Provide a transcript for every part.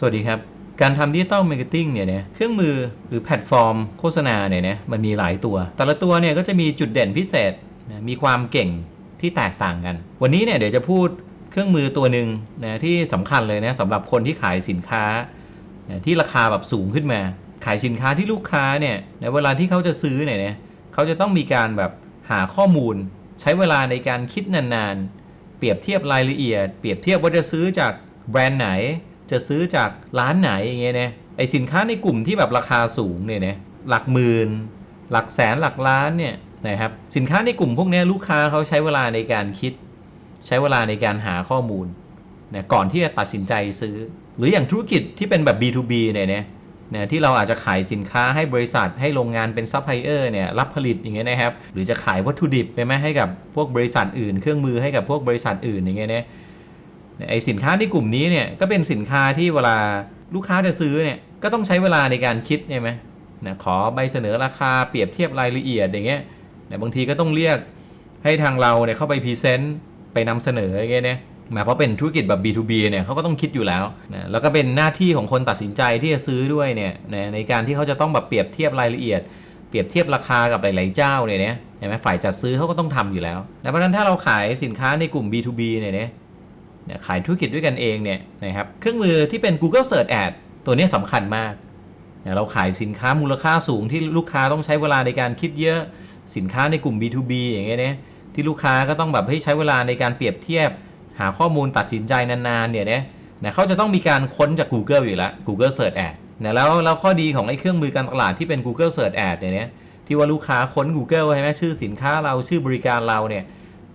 สวัสดีครับ การทำดิจิตอลมาร์เก็ตติ้งเนี่ยนะเครื่องมือหรือแพลตฟอร์มโฆษณาเนี่ยนะมันมีหลายตัว แต่ละตัวเนี่ยก็จะมีจุดเด่นพิเศษนะมีความเก่งที่แตกต่างกัน วันนี้เนี่ยเดี๋ยวจะพูดเครื่องมือตัวหนึ่งนะที่สำคัญเลยนะสำหรับคนที่ขายสินค้านะที่ราคาแบบสูงขึ้นมา ขายสินค้าที่ลูกค้าเนี่ยในเวลาที่เขาจะซื้อเนี่ยนะเขาจะต้องมีการแบบหาข้อมูล ใช้เวลาในการคิดนานๆ เปรียบเทียบรายละเอียด เปรียบเทียบว่าจะซื้อจากแบรนด์ไหน จะซื้อจากร้านไหนอย่างเงี้ยนะไอสินค้าในกลุ่มที่แบบราคาสูงเนี่ยนะหลักหมื่นหลักแสนหลักล้านเนี่ยนะครับสินค้าในกลุ่มพวกนี้ลูกค้าเขาใช้เวลาในการคิด ใช้เวลาในการหาข้อมูลนะก่อนที่จะตัดสินใจซื้อ หรืออย่างธุรกิจที่เป็นแบบ B2B เนี่ยนะนะที่เราอาจจะขายสินค้าให้บริษัทให้โรงงานเป็นซัพพลายเออร์เนี่ยรับผลิตอย่างเงี้ยนะครับหรือจะขายวัตถุดิบไปไหมให้กับพวกบริษัทอื่น เครื่องมือให้กับพวกบริษัทอื่นอย่างเงี้ยนะ ไอสินค้าในกลุ่มนี้เนี่ยก็เป็นสินค้าที่เวลาลูกค้าจะซื้อเนี่ยก็ต้องใช้เวลาในการคิดใช่ไหมนะขอใบเสนอราคาเปรียบเทียบรายละเอียดอย่างเงี้ยนะบางทีก็ต้องเรียกให้ทางเราเนี่ยเข้าไปพรีเซนต์ไปนำเสนออย่างเงี้ยเนี่ยมาเพราะเป็นธุรกิจแบบ B2B เนี่ยเขาก็ต้องคิดอยู่แล้วนะแล้วก็เป็นหน้าที่ของคนตัดสินใจที่จะซื้อด้วยเนี่ยนะในการที่เขาจะต้องแบบเปรียบเทียบรายละเอียด เปรียบเทียบราคากับหลาย ๆ เจ้าเนี่ยนะเห็นไหมฝ่ายจัดซื้อเขาก็ต้องทำอยู่แล้วนะเพราะฉะนั้นถ้าเราขายสินค้าในกลุ่ม B2B เนี่ยนะ เนี่ยขายธุรกิจด้วยกันเองเนี่ยนะครับเครื่องมือที่เป็น Google Search Ad ตัวนี้สำคัญมากเนี่ยเราขายสินค้ามูลค่าสูงที่ลูกค้าต้องใช้เวลาในการคิดเยอะสินค้าในกลุ่ม B2B อย่างเงี้ยเนี่ยที่ลูกค้าก็ต้องแบบให้ใช้เวลาในการเปรียบเทียบ หาข้อมูลตัดสินใจนานๆเนี่ยเนี่ยนะเขาจะต้องมีการค้นจาก Google อยู่แล้ว Google Search Ad นี่ยแล้วแล้วข้อดีของไอ้เครื่องมือการตลาดที่เป็น Google Search Ad เนี่ยที่ว่าลูกค้าค้น Google ใช่ไหมชื่อสินค้าเราชื่อบริการเราเนี่ย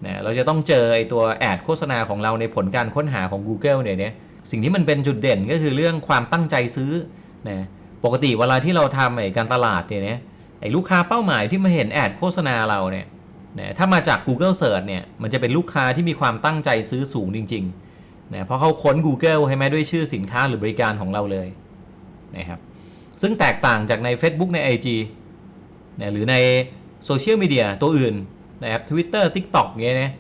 นะเราจะต้องเจอไอตัวแอดโฆษณาของเราในผลการค้นหาของ Google เนี่ยเนี่ยสิ่งที่มันเป็นจุดเด่นก็คือเรื่องความตั้งใจซื้อนะปกติเวลาที่เราทำไอการตลาดเนี่ยเนี่ยไอลูกค้าเป้าหมายที่มาเห็นแอดโฆษณาเราเนี่ยนะถ้ามาจาก Google Search เนี่ยมันจะเป็นลูกค้าที่มีความตั้งใจซื้อสูงจริงๆนะเพราะเขาค้น Google ให้ไหมด้วยชื่อสินค้าหรือบริการของเราเลยนะครับซึ่งแตกต่างจากใน Facebook ใน IG นะหรือในโซเชียลมีเดียตัวอื่น นะครับ Twitter TikTok เงี้ยนะ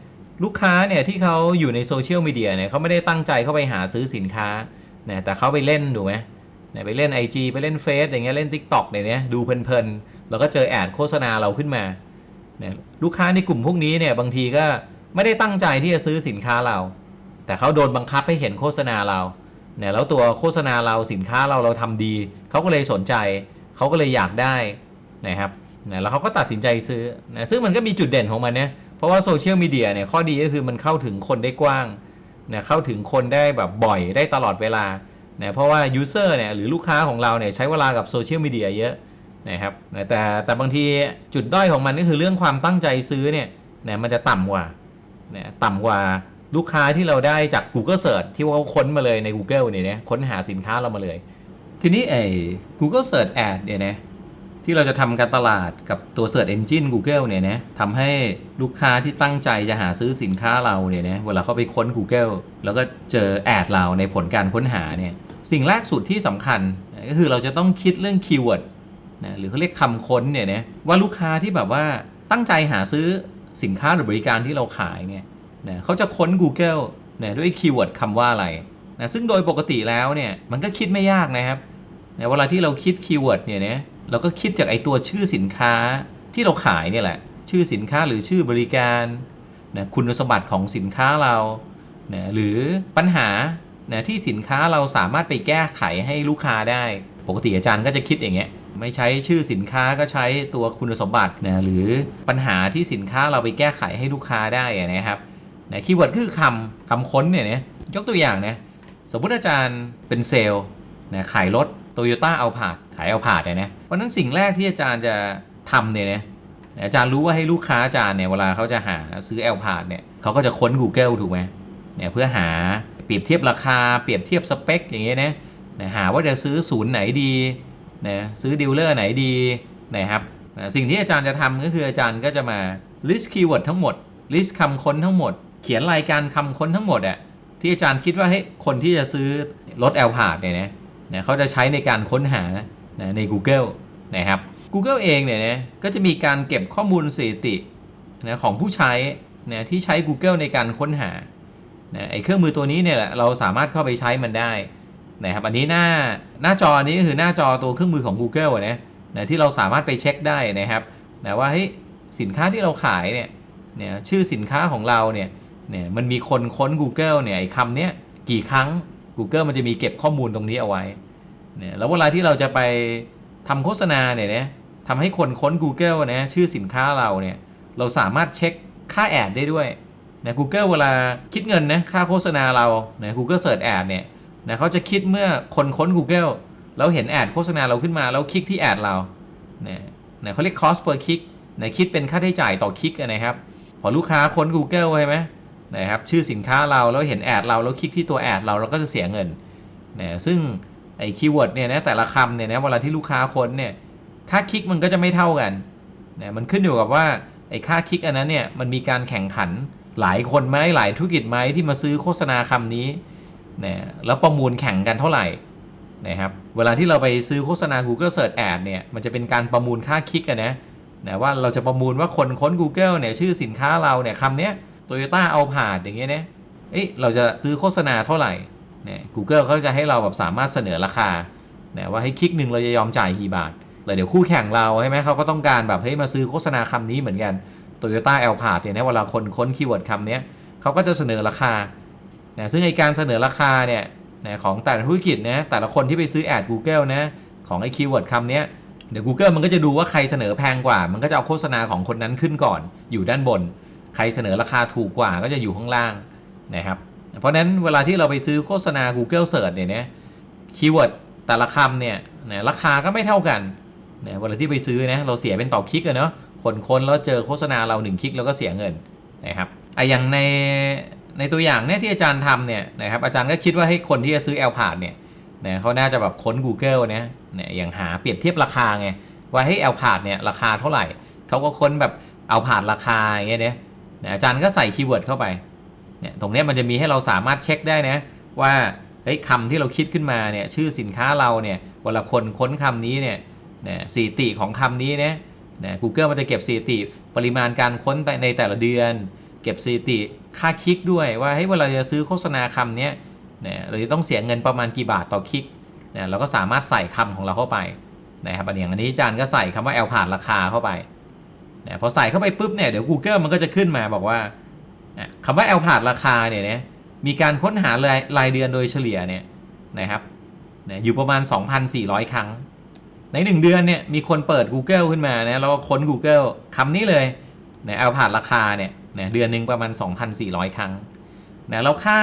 ลูกค้าเนี่ยที่เขาอยู่ในโซเชียลมีเดียเนี่ยเขาไม่ได้ตั้งใจเข้าไปหาซื้อสินค้านะแต่เขาไปเล่นถูกไหมนะไปเล่น IG ไปเล่นเฟซอย่างเงี้ยเล่น TikTok อย่างเนี้ยดูเพลินๆแล้วก็เจอแอดโฆษณาเราขึ้นมานะลูกค้าในกลุ่มพวกนี้เนี่ยบางทีก็ไม่ได้ตั้งใจที่จะซื้อสินค้าเรา แต่เขาโดนบังคับให้เห็นโฆษณาเราเนี่ยแล้วตัวโฆษณาเราสินค้าเราเราทำดี เขาก็เลยสนใจ เขาก็เลยอยากได้นะครับ นะแล้วเขาก็ตัดสินใจซื้อนะซึ่งมันก็มีจุดเด่นของมันเนี่ยเพราะว่าโซเชียลมีเดียเนี่ยข้อดีก็คือมันเข้าถึงคนได้กว้างนะเข้าถึงคนได้แบบบ่อยได้ตลอดเวลานะเพราะว่ายูเซอร์เนี่ยหรือลูกค้าของเราเนี่ยใช้เวลากับโซเชียลมีเดียเยอะนะครับนะแต่แต่บางทีจุดด้อยของมันก็คือเรื่องความตั้งใจซื้อเนี่ยนะมันจะต่ำกว่านะต่ำกว่าลูกค้าที่เราได้จาก Google Search ที่ว่าเขาค้นมาเลยใน Google เนี่ยนะค้นหาสินค้าเรามาเลย ทีนี้ไอ้ Google Search Ad เนี่ยนะ ที่เราจะทำการตลาดกับตัว Search Engine Google เนี่ยนะทำให้ลูกค้าที่ตั้งใจจะหาซื้อสินค้าเราเนี่ยนะเวลาเขาไปค้น Google แล้วก็เจอแอดเราในผลการค้นหาเนี่ยสิ่งแรกสุดที่สำคัญก็คือเราจะต้องคิดเรื่องคีย์เวิร์ดนะหรือเขาเรียกคำค้นเนี่ยนะว่าลูกค้าที่แบบว่าตั้งใจหาซื้อสินค้าหรือบริการที่เราขายเนี่ยนะเขาจะค้น Google นะด้วยคีย์เวิร์ดคำว่าอะไรนะซึ่งโดยปกติแล้วเนี่ยมันก็คิดไม่ยากนะครับนะเวลาที่เราคิดคีย์เวิร์ดเนี่ยนะ เราก็คิดจากไอตัวชื่อสินค้าที่เราขายเนี่ยแหละ ชื่อสินค้าหรือชื่อบริการนะคุณสมบัติของสินค้าเรานะหรือปัญหานะที่สินค้าเราสามารถไปแก้ไขให้ลูกค้าได้ ปกติอาจารย์ก็จะคิดอย่างเงี้ยไม่ใช้ชื่อสินค้าก็ใช้ตัวคุณสมบัตินะหรือปัญหาที่สินค้าเราไปแก้ไขให้ลูกค้าได้นะครับนะคีย์เวิร์ดคือคำคำค้นเนี่ยนะยกตัวอย่างนะสมมติอาจารย์เป็นเซลล์นะขายรถโตโยต้าเอาผาดขายเอาผาดเนี่ยนะ ราะฉะนั้นสิ่งแรกที่อาจารย์จะทำเนี่ยนะอาจารย์รู้ว่าให้ลูกค้าอาจารย์เนี่ยเวลาเขาจะหาซื้อแอลพาดเนี่ยเขาก็จะค้น Google ถูกไหมเนี่ยเพื่อหาเปรียบเทียบราคาเปรียบเทียบสเปคอย่างเงี้ยนะหาว่าจะซื้อศูนย์ไหนดีนะซื้อดีลเลอร์ไหนดีนะครับสิ่งที่อาจารย์จะทำก็คืออาจารย์ก็จะมา list keyword ทั้งหมด list คำค้นทั้งหมด เขียนรายการคำค้นทั้งหมดอะที่อาจารย์คิดว่าให้คนที่จะซื้อรถแอลพาดเนี่ยนะนะเขาจะใช้ในการค้นหานะ ใน Google นะครับ Google เองเนี่ยนะก็จะมีการเก็บข้อมูลสถิตินะของผู้ใช้นะที่ใช้ Google ในการค้นหานะไอ้เครื่องมือตัวนี้เนี่ยแหละเราสามารถเข้าไปใช้มันได้นะครับอันนี้หน้าหน้าจอนี้ก็คือหน้าจอตัวเครื่องมือของ Google นะนะที่เราสามารถไปเช็คได้นะครับนะว่าเฮ้ยสินค้าที่เราขายเนี่ยเนี่ยชื่อสินค้าของเราเนี่ยเนี่ยมันมีคนค้น Google เนี่ยไอ้คำเนี้ยกี่ครั้ง Google มันจะมีเก็บข้อมูลตรงนี้เอาไว้ เนี่ยแล้วเวลาที่เราจะไปทำโฆษณาเนี่ยนะทำให้คนค้น Google นะชื่อสินค้าเราเนี่ยเราสามารถเช็คค่าแอดได้ด้วยนะ Google เวลาคิดเงินนะค่าโฆษณาเรานะ Google Search Ad เนี่ยนะเขาจะคิดเมื่อคนค้น Google แล้วเห็นแอดโฆษณาเราขึ้นมาแล้วคลิกที่แอดเรานะนะเขาเรียก cost per click นะคิดเป็นค่าใช้จ่ายต่อคลิกนะครับ พอลูกค้าค้น Google ใช่ไหมนะครับชื่อสินค้าเราแล้วเห็นแอดเราแล้วคลิกที่ตัวแอดเราเราก็จะเสียเงินนะซึ่ง ไอ้คีย์เวิร์ดเนี่ยนะแต่ละคำเนี่ยนะเวลาที่ลูกค้าค้นเนี่ยค่าคลิกมันก็จะไม่เท่ากันนะมันขึ้นอยู่กับว่าไอ้ค่าคลิกอันนั้นเนี่ยมันมีการแข่งขันหลายคนไหมหลายธุรกิจไหมที่มาซื้อโฆษณาคำนี้นะแล้วประมูลแข่งกันเท่าไหร่นะครับเวลาที่เราไปซื้อโฆษณา Google Search Ad เนี่ยมันจะเป็นการประมูลค่าคลิกอะนะนะว่าเราจะประมูลว่าคนค้น Google เนี่ยชื่อสินค้าเราเนี่ยคำเนี้ยโตโยต้าเอาผ่านอย่างเงี้ยเนี่ยเอ้ยเราจะซื้อโฆษณาเท่าไหร่ นี่ย Google เขาจะให้เราแบบสามารถเสนอราคานะว่าให้คลิกหนึ่งเราจะยอมจ่ายกี่บาทแล้วเดี๋ยวคู่แข่งเราใช่ไหมเขาก็ต้องการแบบเฮ้ยมาซื้อโฆษณาคำนี้เหมือนกันโตโยต้าเอลพาดเนี่ยนะเวลาคนค้นคีย์เวิร์ดคำนี้เขาก็จะเสนอราคานะซึ่งไอการเสนอราคาเนี่ยนะของแต่ละธุรกิจนะแต่ละคนที่ไปซื้อแอด Google นะของไอคีย์เวิร์ดคำนี้เดี๋ยว Google มันก็จะดูว่าใครเสนอแพงกว่า มันก็จะเอาโฆษณาของคนนั้นขึ้นก่อน อยู่ด้านบน ใครเสนอราคาถูกกว่าก็จะอยู่ข้างล่างนะครับ เพราะนั้นเวลาที่เราไปซื้อโฆษณา Google Search เนี่ยนะคีย์เวิร์ดแต่ละคำเนี่ยนะราคาก็ไม่เท่ากันนะเวลาที่ไปซื้อนะเราเสียเป็นต่อคลิกอะเนาะคนค้นแล้วเจอโฆษณาเราหนึ่งคลิกแล้วก็เสียเงินนะครับไออย่างในในตัวอย่างเนี่ยที่อาจารย์ทำเนี่ยนะครับอาจารย์ก็คิดว่าให้คนที่จะซื้อ l p a d เนี่ยนะเขาน่าจะแบบค้น Google นะเนี่ยอย่างหาเปรียบเทียบราคาไงว่าให้ l p a d เนี่ยราคาเท่าไหร่เขาก็ค้นแบบเอาผ่านราคาอย่างเงี้ยเนี่ยนะอาจารย์ก็ใส่คีย์เวิร์ดเข้าไป เนี่ยตรงนี้มันจะมีให้เราสามารถเช็คได้นะว่าเฮ้ยคำที่เราคิดขึ้นมาเนี่ยชื่อสินค้าเราเนี่ยเวลาคนค้นคำนี้เนี่ยนะสถิติของคำนี้เนี่ยนะ Google มันจะเก็บสถิติปริมาณการค้นในแต่ละเดือน เก็บสถิติค่าคลิกด้วยว่าให้ยเวลาจะซื้อโฆษณาคำนี้นะเราจะต้องเสียเงินประมาณกี่บาทต่อคลิกนะเราก็สามารถใส่คำของเราเข้าไปนะครับอันอย่างอันนี้อาจารย์ก็ใส่คำว่า L ผ่านราคาเข้าไปนะพอใส่เข้าไปปุ๊บเนี่ยเดี๋ยว Google มันก็จะขึ้นมาบอกว่า คำว่า L ผ่านราคาเนี่ยนะมีการค้นหารายรายเดือนโดยเฉลี่ยเนี่ยนะครับนะอยู่ประมาณ 2,400 ครั้ง ใน 1 เดือนเนี่ยมีคนเปิด Google ขึ้นมานะแล้วก็ค้น Google คำนี้เลยนะเอาผ่านราคาเนี่ยนะเดือนหนึ่งประมาณ 2,400 ครั้งนะแล้วค่า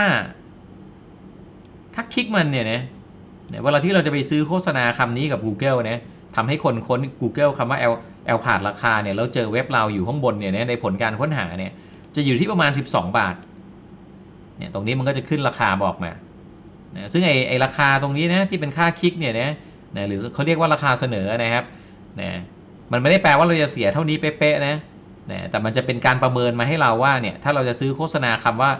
ค่าคลิกมันเนี่ยนะนะเวลาที่เราจะไปซื้อโฆษณาคำนี้กับ Google นะทำให้คนค้น Google คำว่า L L ผ่านราคาเนี่ยแล้วเจอเว็บเราอยู่ข้างบนเนี่ยนะในผลการค้นหาเนี่ย จะอยู่ที่ประมาณ 12 บาทเนี่ยตรงนี้มันก็จะขึ้นราคาบอกมานะซึ่งไอไอราคาตรงนี้นะที่เป็นค่าคลิกเนี่ยนะนะหรือเขาเรียกว่าราคาเสนอนะครับนะมันไม่ได้แปลว่าเราจะเสียเท่านี้เป๊ะๆนะนะแต่มันจะเป็นการประเมินมาให้เราว่าเนี่ยถ้าเราจะซื้อโฆษณาคำว่า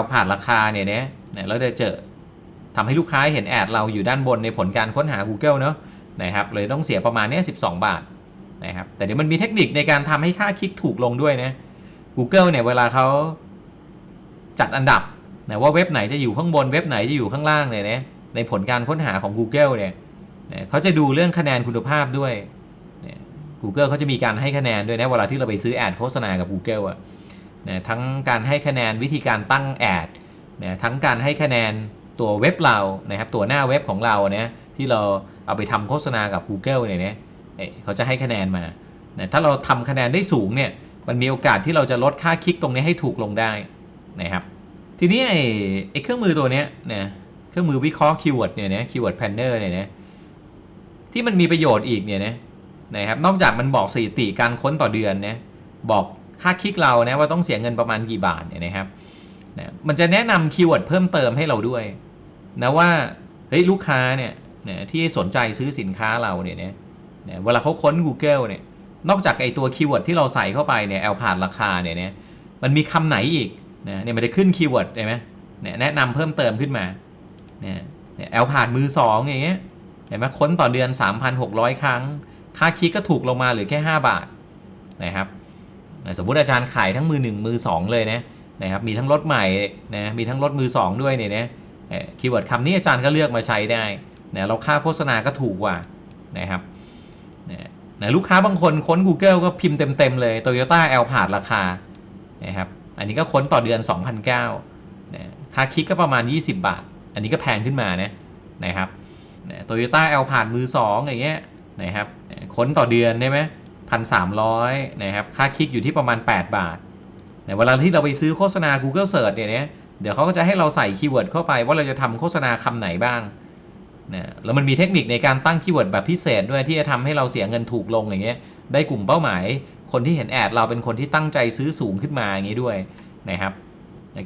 L ผ่านราคาเนี่ยนะนะแล้วจะเจอทำให้ลูกค้าเห็นแอดเราอยู่ด้านบนในผลการค้นหา Google เนาะนะครับเลยต้องเสียประมาณนี้ย12 บาทนะครับแต่เดี๋ยวมันมีเทคนิคในการทำให้ค่าคลิกถูกลงด้วยนะ Google เนี่ยเวลาเขาจัดอันดับนะว่าเว็บไหนจะอยู่ข้างบนเว็บไหนจะอยู่ข้างล่างเนี่ยนะในผลการค้นหาของ Google เนี่ยเนี่ยเขาจะดูเรื่องคะแนนคุณภาพด้วยนี่ย Google เขาจะมีการให้คะแนนด้วยนะเวลาที่เราไปซื้อแอดโฆษณากับ Google อะเนี่ยทั้งการให้คะแนนวิธีการตั้งแอดนี่ยทั้งการให้คะแนนตัวเว็บเรานะครับตัวหน้าเว็บของเราเนี่ยที่เราเอาไปทำโฆษณากับ Google เนี่ยนะเขาจะให้คะแนนมานี่ยถ้าเราทำคะแนนได้สูงเนี่ย มันมีโอกาสที่เราจะลดค่าคลิกตรงนี้ให้ถูกลงได้นะครับ ทีนี้ไอ้ไอ้เครื่องมือตัวเนี้ยเนี่ยเครื่องมือวิเคราะห์คีย์เวิร์ดเนี่ยนะคีย์เวิร์ดแพนเนอร์เนี่ยนะที่มันมีประโยชน์อีกเนี่ยนะนะครับนอกจากมันบอกสถิติการค้นต่อเดือนนะบอกค่าคลิกเรานะว่าต้องเสียเงินประมาณกี่บาทเนี่ยนะครับนะมันจะแนะนำคีย์เวิร์ดเพิ่มเติมให้เราด้วยนะว่าเฮ้ยลูกค้าเนี่ยนะที่สนใจซื้อสินค้าเราเนี่ยนะนะเวลาเขาค้น Google เนี่ย นอกจากไอตัวคีย์เวิร์ดที่เราใส่เข้าไปเนี่ยแอลผ่านราคาเนี่ยเนะมันมีคำไหนอีกนะเนี่ยมันจะขึ้นคีย์เวิร์ดใช่ไหมเนี่ยแนะนำเพิ่มเติมขึ้นมาเนี่ยแอลผ่านมือสองอย่างเงี้ยเห็นไหมค้นต่อเดือน 3,600 ครั้ง ค่าคลิกก็ถูกลงมาเหรือแค่ 5 บาทนะครับสมมุติอาจารย์ขายทั้งมือ 1 มือ 2 เลยนะนะครับมีทั้งรถใหม่นะมีทั้งรถมือ 2 ด้วยเนี่ยนะคีย์เวิร์ดคำนี้อาจารย์ก็เลือกมาใช้ได้นะเราค่าโฆษณาก็ถูกกว่านะครับ นะลูกค้าบางคนค้น Google ก็พิมพ์เต็ม ๆ เลย Toyota a l p a r d ราคานะครับอันนี้ก็ค้นต่อเดือน 2,009นะค่าคลิกก็ประมาณ 20 บาท อันนี้ก็แพงขึ้นมานะนะครับโตโยต้าแอลพาดมือสองอย่างเงี้ยนะครับค้นต่อเดือนได้ไหมพันสามร้อยนะครับค่าคลิกอยู่ที่ประมาณ 8 บาทแต่เวลาที่เราไปซื้อโฆษณา Google Search เนี่ยเดี๋ยวเขาก็จะให้เราใส่คีย์เวิร์ดเข้าไปว่าเราจะทำโฆษณาคำไหนบ้าง นะแล้วมันมีเทคนิคในการตั้งคีย์เวิร์ดแบบพิเศษด้วยที่จะทำให้เราเสียเงินถูกลงอย่างเงี้ยได้กลุ่มเป้าหมาย คนที่เห็นแอดเราเป็นคนที่ตั้งใจซื้อสูงขึ้นมาอย่างงี้ด้วยนะครับ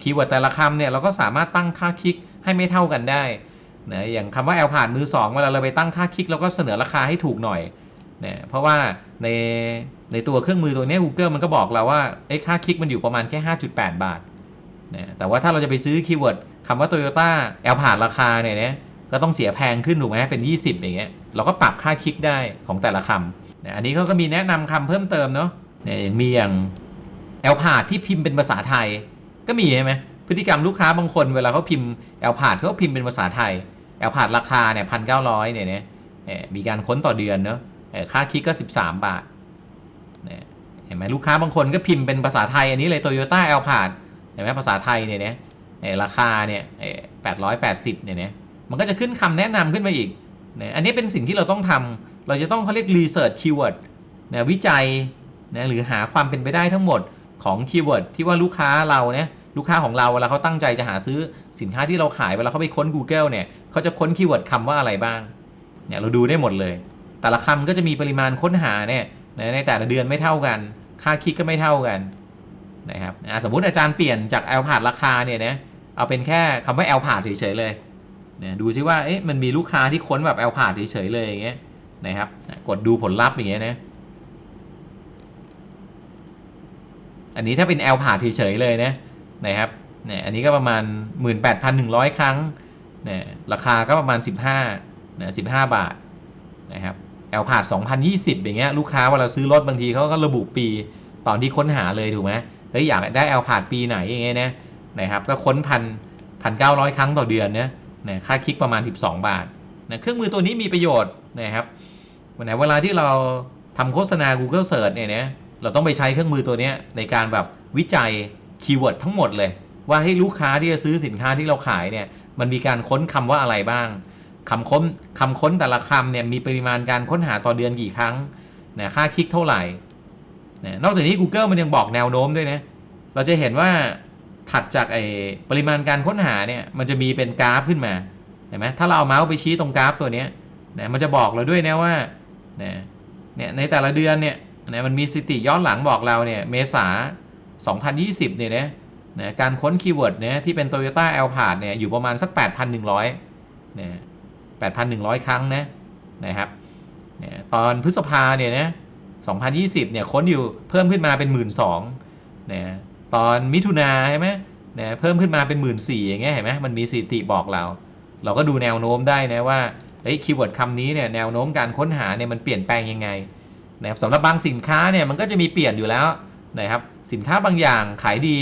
คีย์เวิร์ดแต่ละคำเนี่ยเราก็สามารถตั้งค่าคลิกให้ไม่เท่ากันได้นะอย่างคำว่าแอลผ่านมือ2เวลาเราไปตั้งค่าคลิกเราก็เสนอราคาให้ถูกหน่อยนะเพราะว่าในในตัวเครื่องมือตัวนี้ Google มันก็บอกเราว่าไอ้ค่าคลิกมันอยู่ประมาณแค่ 5.8 บาทนะแต่ว่าถ้าเราจะไปซื้อคีย์เวิร์ดคำว่า Toyota แอลผ่านราคาเนี่ยนะ ก็ต้องเสียแพงขึ้นถูกไหมเป็น 20 อย่างเงี้ยเราก็ปรับค่าคลิกได้ของแต่ละคำนะอันนี้เขาก็มีแนะนำคำเพิ่มเติมเนาะเนี่ยย่างมีอย่างแอลผ่าที่พิมพ์เป็นภาษาไทย ก็มีใช่ไหมพฤติกรรมลูกค้าบางคนเวลาเขาพิมพ์แอลพาดเขาพิมพ์เป็นภาษาไทยแอลพาดราคาเนี่ยพันเก้าร้อยเนี่ยเนี่ยมีการค้นต่อเดือนเนาะค่าคลิกก็ 13 บาทเนี่ยเห็นไหมลูกค้าบางคนก็พิมพ์เป็นภาษาไทยอันนี้เลยโตโยต้าแอลพาดเห็นไหมภาษาไทยเนี่ยเนี่ยราคาเนี่ยแปดร้อยแปดสิบเนี่ยเนี่ย มันก็จะขึ้นคำแนะนำขึ้นมาอีกนี่ยอันนี้เป็นสิ่งที่เราต้องทำเราจะต้องเขาเรียกรีเสิร์ชคีย์เวิร์ดนะวิจัยนะหรือหาความเป็นไปได้ทั้งหมดของคีย์เวิร์ดที่ว่าลูกค้าเราเนี่ยลูกค้าของเราเวลาเขาตั้งใจจะหาซื้อสินค้าที่เราขายเวลาเขาไปค้น Google เนี่ยเขาจะค้นคีย์เวิร์ดคำว่าอะไรบ้างเนี่ยเราดูได้หมดเลย แต่ละคำก็จะมีปริมาณค้นหาเนี่ยในแต่ละเดือนไม่เท่ากัน ค่าคลิกก็ไม่เท่ากันนะครับสมมุติอาจารย์เปลี่ยนจากแอลพาดราคาเนี่ยนะเอาเป็นแค่คำว่าแอลพาดเฉยๆเลย นี่ยดูซิว่าเอ๊ะมันมีลูกค้าที่ค้นแบบแอลพาดเฉยๆเลยอย่างเงี้ยนะครับกดดูผลลัพธ์อย่างเงี้ยนะอันนี้ถ้าเป็นแอลพาดเฉยๆเลยนะนะครับเนี่ยอันนี้ก็ประมาณ 18,100 ครั้งเนี่ยราคาก็ประมาณ 15นะ15 บาทนะครับแอลพาด2020 อย่างเงี้ยลูกค้าเวลาซื้อรถบางทีเขาก็ระบุปีตอนที่ค้นหาเลยถูกไหมเฮ้ยอยากได้แอลพาดปีไหนอย่างเงี้ยนะนะครับก็ค้นพันพันเก้าร้อยครั้งต่อเดือนเนี่ย นะค่าคลิกประมาณ 12 บาทนะเครื่องมือตัวนี้มีประโยชน์นะครับวันไหนเวลาที่เราทำโฆษณา Google Search เนี่ยนะเราต้องไปใช้เครื่องมือตัวนี้ในการแบบวิจัยคีย์เวิร์ดทั้งหมดเลย ว่าให้ลูกค้าที่จะซื้อสินค้าที่เราขายเนี่ยมันมีการค้นคำว่าอะไรบ้างคำค้นคำค้นแต่ละคำเนี่ยมีปริมาณการค้นหาต่อเดือนกี่ครั้งนะค่าคลิกเท่าไหร่นะนอกจากนี้ Google มันยังบอกแนวโน้มด้วยนะเราจะเห็นว่า ถัดจากไอ้ปริมาณการค้นหาเนี่ยมันจะมีเป็นกราฟขึ้นมาเห็นไหมถ้าเราเอาเมาส์ไปชี้ตรงกราฟตัวนี้นะมันจะบอกเราด้วยนะว่าเนี่ยในแต่ละเดือนเนี่ยนะมันมีสถิติย้อนหลังบอกเราเนี่ยเมษา 2020 เนี่ยนะนะการค้นคีย์เวิร์ดเนี่ยที่เป็น Toyota a l p a r d เนี่ยอยู่ประมาณสัก 8,100เนี่ย8,100 ครั้งนะนะครับเนี่ยตอนพฤษภาเนี่ยนะ2020 เนี่ยค้นอยู่เพิ่มขึ้นมาเป็น 1 2 0 0 0เนี่ย ตอนมิถุนาใช่ไหมเนี่ยเพิ่มขึ้นมาเป็น1 4 0 0 0อย่างเงี้ยเห็นไหมมันมีสถิติบอกเรา เราก็ดูแนวโน้มได้นะว่าไอ้คีย์เวิร์ดคำนี้เนี่ยแนวโน้มการค้นหาเนี่ยมันเปลี่ยนแปลงยังไงนะครับสำหรับบางสินค้าเนี่ยมันก็จะมีเปลี่ยนอยู่แล้วนะครับสินค้าบางอย่างขายดี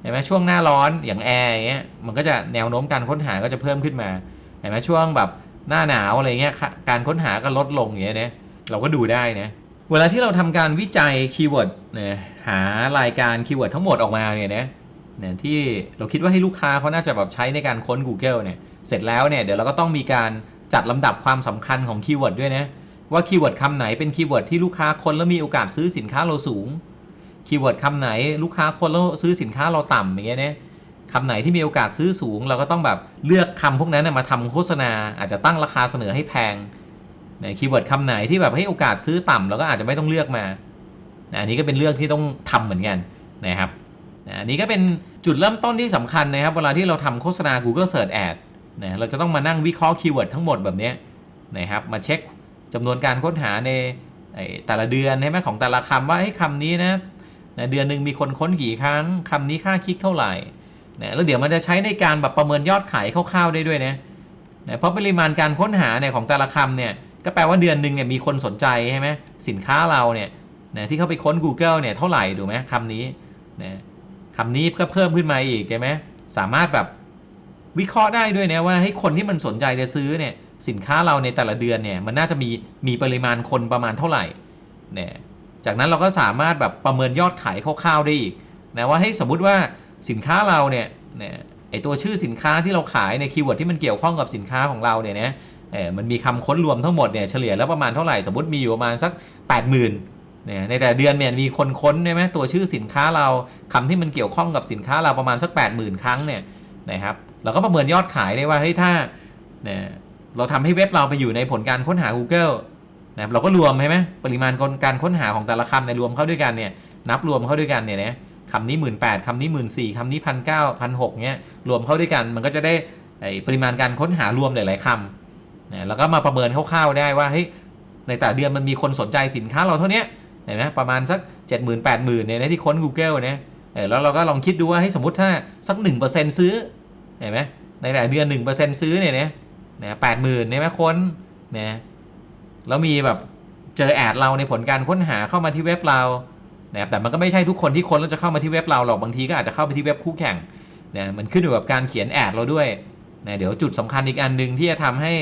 เห็นไหมช่วงหน้าร้อนอย่างแอร์อย่างเงี้ยมันก็จะแนวโน้มการค้นหาก็จะเพิ่มขึ้นมาเห็นไหมช่วงแบบหน้าหนาวอะไรเงี้ยการค้นหาก็ลดลงอย่างเงี้ยนะเราก็ดูได้นะ เวลาที่เราทำการวิจัยคีย์เวิร์ดเนี่ยหารายการคีย์เวิร์ดทั้งหมดออกมาเนี่ยนะเนี่ยที่เราคิดว่าให้ลูกค้าเขาน่าจะแบบใช้ในการค้น Google เนี่ยเสร็จแล้วเนี่ยเดี๋ยวเราก็ต้องมีการจัดลำดับความสำคัญของคีย์เวิร์ดด้วยนะว่าคีย์เวิร์ดคำไหนเป็นคีย์เวิร์ดที่ลูกค้าคนแล้วมีโอกาสซื้อสินค้าเราสูงคีย์เวิร์ดคำไหนลูกค้าคนแล้วซื้อสินค้าเราต่ำอย่างเงี้ยเนี่ยคำไหนที่มีโอกาสซื้อสูง เราก็ต้องแบบเลือกคำพวกนั้นมาทำโฆษณาอาจจะตั้งราคาเสนอให้แพง นะคีย์เวิร์ดคำไหนที่แบบให้โอกาสซื้อต่ำเราก็อาจจะไม่ต้องเลือกมานะอันนี้ก็เป็นเรื่องที่ต้องทำเหมือนกันนะครับนะอันนี้ก็เป็นจุดเริ่มต้นที่สำคัญนะครับ เวลาที่เราทำโฆษณา Google Search Ad นะเราจะต้องมานั่งวิเคราะห์คีย์เวิร์ดทั้งหมดแบบนี้นะครับมาเช็คจำนวนการค้นหาในแต่ละเดือนใช่ไหมของแต่ละคำว่าให้คำนี้นะนะเดือนหนึ่งมีคนค้นกี่ครั้งคำนี้ค่าคลิกเท่าไหร่นะแล้วเดี๋ยวมันจะใช้ในการแบบประเมินยอดขายคร่าวๆได้ด้วยนะนะเพราะปริมาณการค้นหาเนี่ยของแต่ละคำเนี่ย ก็แปลว่าเดือนหนึ่งเนี่ยมีคนสนใจใช่ไหมสินค้าเราเนี่ยนะที่เขาไปค้น Google เนี่ยเท่าไหร่ดูไหมคำนี้นะคำนี้ก็เพิ่มขึ้นมาอีกใช่ไหมสามารถแบบวิเคราะห์ได้ด้วยนะว่าให้คนที่มันสนใจจะซื้อเนี่ยสินค้าเราในแต่ละเดือนเนี่ยมันน่าจะมีมีปริมาณคนประมาณเท่าไหร่เนี่ยจากนั้นเราก็สามารถแบบประเมินยอดขายคร่าวๆได้อีกนะว่าให้สมมุติว่าสินค้าเราเนี่ยเนี่ยไอตัวชื่อสินค้าที่เราขายในคีย์เวิร์ดที่มันเกี่ยวข้องกับสินค้าของเราเนี่ยนะ เออมันมีคำค้นรวมทั้งหมดเนี่ยเฉลี่ยแล้วประมาณเท่าไหร่สมมติมีอยู่ประมาณสัก 80,000เนี่ยในแต่เดือนเนี่ยมีคนค้นใช่ไหมตัวชื่อสินค้าเราคำที่มันเกี่ยวข้องกับสินค้าเราประมาณสัก 80,000 ครั้งเนี่ยนะครับเราก็ประเมินยอดขายได้ว่าเฮ้ยถ้าเนี่ยเราทำให้เว็บเราไปอยู่ในผลการค้นหา Google นะครับเราก็รวมใช่ไหมปริมาณการค้นหาของแต่ละคำในรวมเข้าด้วยกันเนี่ยนับรวมเข้าด้วยกันเนี่ยนะคำนี้หมื่นแปดคำนี้หมื่นสี่คำนี้พันเก้าพันหกเนี่ยรวมเข้าด้วยกันมันก็จะได้ปริมาณการค้นหารวมหลาย ๆคำ นะแล้วก็มาประเมินคร่าวๆได้ว่าเฮ้ยในแต่เดือนมันมีคนสนใจสินค้าเราเท่านี้เห็นไหมประมาณสัก 7 0 0 0 0 8 0 0 0เนี่ยนะที่ค้น Google เนี่ยแล้วเราก็ลองคิดดูว่าให้สมมติถ้าสัก 1%ซื้อเห็นไหมในแต่เดือน 1%ซื้อเนี่ยนะนะแปดหมื่นเนี่ยไหมค้นนะแล้วมีแบบเจอแอดเราในผลการค้นหาเข้ามาที่เว็บเรานะแต่มันก็ไม่ใช่ทุกคนที่ค้นแล้วจะเข้ามาที่เว็บเราหรอกบางทีก็อาจจะเข้าไปที่เว็บคู่แข่งนะมันขึ้นอยู่กับการเขียนแอดเราด้วยนะเดี๋ยวจุดสำคัญอีกอันหนึ่งที่จะทำให้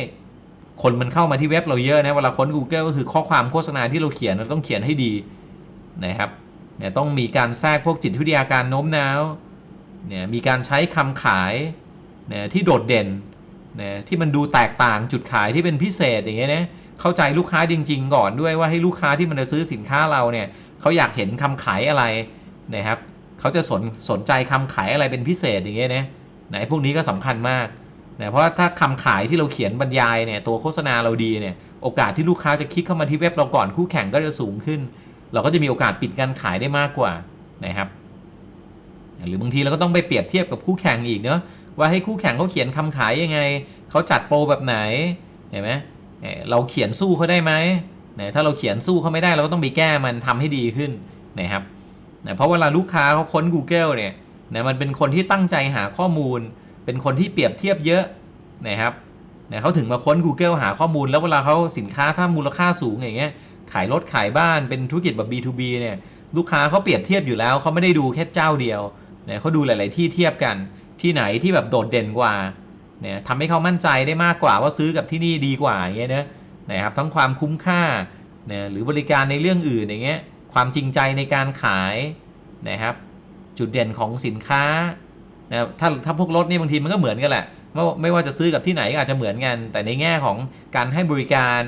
คนมันเข้ามาที่เว็บเราเยอะนะเวลาค้น Google ก็คือข้อความโฆษณาที่เราเขียนเราต้องเขียนให้ดีนะครับเนี่ยต้องมีการแทรกพวกจิตวิทยาการโน้มน้าวเนี่ยมีการใช้คำขายเนี่ยที่โดดเด่นเนี่ยที่มันดูแตกต่างจุดขายที่เป็นพิเศษอย่างเงี้ยนะเข้าใจลูกค้าจริง ๆ ก่อนด้วยว่าให้ลูกค้าที่มันจะซื้อสินค้าเราเนี่ยเขาอยากเห็นคำขายอะไรนะครับเขาจะสนสนใจคำขายอะไรเป็นพิเศษอย่างเงี้ยนะไหนพวกนี้ก็สำคัญมาก นะเพราะถ้าคำขายที่เราเขียนบรรยายเนี่ยตัวโฆษณาเราดีเนี่ยโอกาสที่ลูกค้าจะคลิกเข้ามาที่เว็บเราก่อนคู่แข่งก็จะสูงขึ้น เราก็จะมีโอกาสปิดการขายได้มากกว่านะครับหรือบางทีเราก็ต้องไปเปรียบเทียบกับคู่แข่งอีกเนาะว่าให้คู่แข่งเขาเขียนคำขายยังไงเขาจัดโปรแบบไหนเห็นไหมเราเขียนสู้เขาได้ไหมนะถ้าเราเขียนสู้เขาไม่ได้เราก็ต้องไปแก้มันทำให้ดีขึ้นนะครับนะเพราะเวลาลูกค้าเขาค้น Google เนี่ยนะมันเป็นคนที่ตั้งใจหาข้อมูล เป็นคนที่เปรียบเทียบเยอะนะครับเนี่ยเขาถึงมาค้น Google หาข้อมูล แล้วเวลาเขาสินค้าถ้ามูลค่าสูงอย่างเงี้ยขายรถขายบ้านเป็นธุรกิจแบบ B2B เนี่ยลูกค้าเขาเปรียบเทียบอยู่แล้วเขาไม่ได้ดูแค่เจ้าเดียวเนี่ยเขาดูหลาย ๆ ที่เทียบกันที่ไหนที่แบบโดดเด่นกว่าเนี่ยทำให้เขามั่นใจได้มากกว่าว่าซื้อกับที่นี่ดีกว่าอย่างเงี้ยนะนะครับทั้งความคุ้มค่าเนี่ยหรือบริการในเรื่องอื่นอย่างเงี้ยความจริงใจในการขายนะครับจุดเด่นของสินค้า นะครับถ้าถ้าพวกรถนี่บางทีมันก็เหมือนกันแหละไม่ว่าไม่ว่าจะซื้อกับที่ไหนก็อาจจะเหมือนกัน แต่ในแง่ของการให้บริการ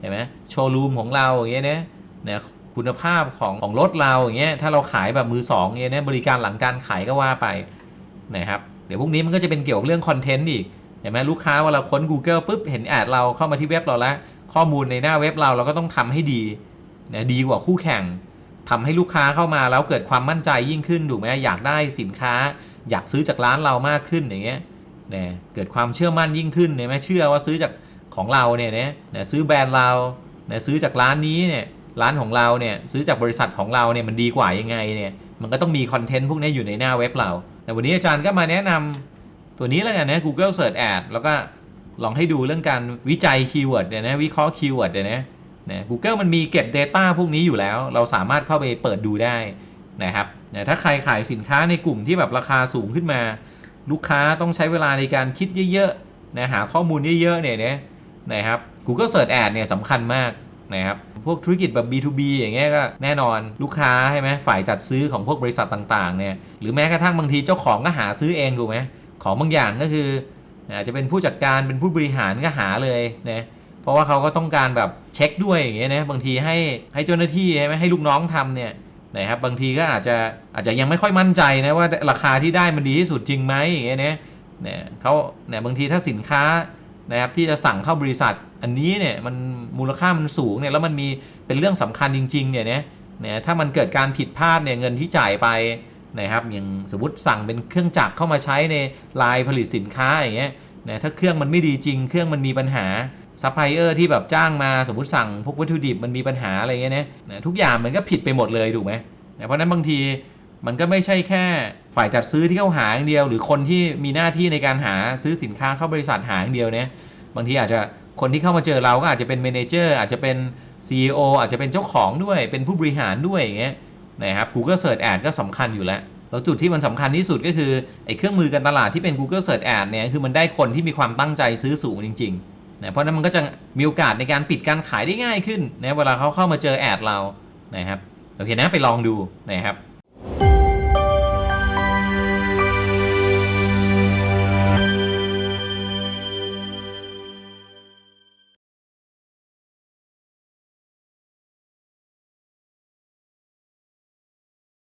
เห็นไหมโชว์รูมของเราอย่างเงี้ยนะนะคุณภาพของของรถเราอย่างเงี้ยถ้าเราขายแบบมือสองเงี้ยนะบริการหลังการขายก็ว่าไปนะครับเดี๋ยวพวกนี้มันก็จะเป็นเกี่ยวกับเรื่องคอนเทนต์อีกเห็นไหมลูกค้าเวลาค้น Google ปุ๊บเห็นแอดเราเข้ามาที่เว็บเราแล้ว ข้อมูลในหน้าเว็บเราเราก็ต้องทำให้ดีนะดีกว่าคู่แข่งทำให้ลูกค้าเข้ามาแล้วเกิดความมั่นใจยิ่งขึ้นถูกไหมอยากได้สินค้า อยากซื้อจากร้านเรามากขึ้นอย่างเงี้ยนะเกิดความเชื่อมั่นยิ่งขึ้นเนี่ยไหมเชื่อว่าซื้อจากของเราเนี่ยนะนะซื้อแบรนด์เรานะซื้อจากร้านนี้เนี่ยร้านของเราเนี่ยซื้อจากบริษัทของเราเนี่ยมันดีกว่ายังไงเนี่ยมันก็ต้องมีคอนเทนต์พวกนี้อยู่ในหน้าเว็บเรา แต่วันนี้อาจารย์ก็มาแนะนำตัวนี้แล้วกันนะ Google Search Ad แล้วก็ลองให้ดูเรื่องการวิจัยคีย์เวิร์ดเนี่ยนะวิเคราะห์คีย์เวิร์ดเนี่ยนะนะ Google มันมีเก็บ Data พวกนี้อยู่แล้ว เราสามารถเข้าไปเปิดดูได้นะครับ นะถ้าใครขายสินค้าในกลุ่มที่แบบราคาสูงขึ้นมา ลูกค้าต้องใช้เวลาในการคิดเยอะๆนะหาข้อมูลเยอะๆเนี่ยนะนะครับ Google Search Ad เนี่ยสำคัญมากนะครับพวกธุรกิจแบบ B2B อย่างเงี้ยก็แน่นอนลูกค้าใช่ไหมฝ่ายจัดซื้อของพวกบริษัทต่างๆเนี่ยหรือแม้กระทั่งบางทีเจ้าของก็หาซื้อเองถูกไหมของบางอย่างก็คืออาจจะเป็นผู้จัดการเป็นผู้บริหารก็หาเลยนะเพราะว่าเขาก็ต้องการแบบเช็คด้วยอย่างเงี้ยนะบางทีให้ให้เจ้าหน้าที่ใช่ไหมให้ลูกน้องทำเนี่ย นะครับบางทีก็อาจจะอาจจะยังไม่ค่อยมั่นใจนะว่าราคาที่ได้มันดีที่สุดจริงไหมอย่างเงี้ยเนี่ยเขาเนี่ยบางทีถ้าสินค้านะครับที่จะสั่งเข้าบริษัทอันนี้เนี่ยมันมูลค่ามันสูงเนี่ยแล้วมันมีเป็นเรื่องสำคัญจริงๆเนี่ยนะเนี่ยถ้ามันเกิดการผิดพลาดเนี่ยเงินที่จ่ายไปนะครับอย่างสมมติสั่งเป็นเครื่องจักรเข้ามาใช้ในลายผลิตสินค้าอย่างเงี้ยนะถ้าเครื่องมันไม่ดีจริง เครื่องมันมีปัญหา ซัพพลายเออร์ที่แบบจ้างมาสมมติสั่งพวกวัตถุดิบมันมีปัญหาอะไรเงี้ยนะทุกอย่างมันก็ผิดไปหมดเลยถูกไหมเพราะนั้นบางทีมันก็ไม่ใช่แค่ฝ่ายจัดซื้อที่เขาหาอย่างเดียว หรือคนที่มีหน้าที่ในการหาซื้อสินค้าเข้าบริษัทหาอย่างเดียวเนี่ยบางทีอาจจะคนที่เข้ามาเจอเราก็อาจจะเป็นเมนเจอร์อาจจะเป็น CEO อาจจะเป็นเจ้าของด้วยเป็นผู้บริหารด้วยอย่างเงี้ยนะครับ Google Search Ad ก็สำคัญอยู่แล้วแล้วจุดที่มันสำคัญที่สุดก็คือไอ้เครื่องมือการตลาดที่เป็น Google Search Ad เนี่ยคือมันได้คนที่มีความตั้งใจซื้อสูงจริง ๆ นะเพราะนั้นมันก็จะมีโอกาสในการปิดการขายได้ง่ายขึ้นนะเวลาเขาเข้ามาเจอแอดเรานะครับโอเคนะไปลองดูนะครับ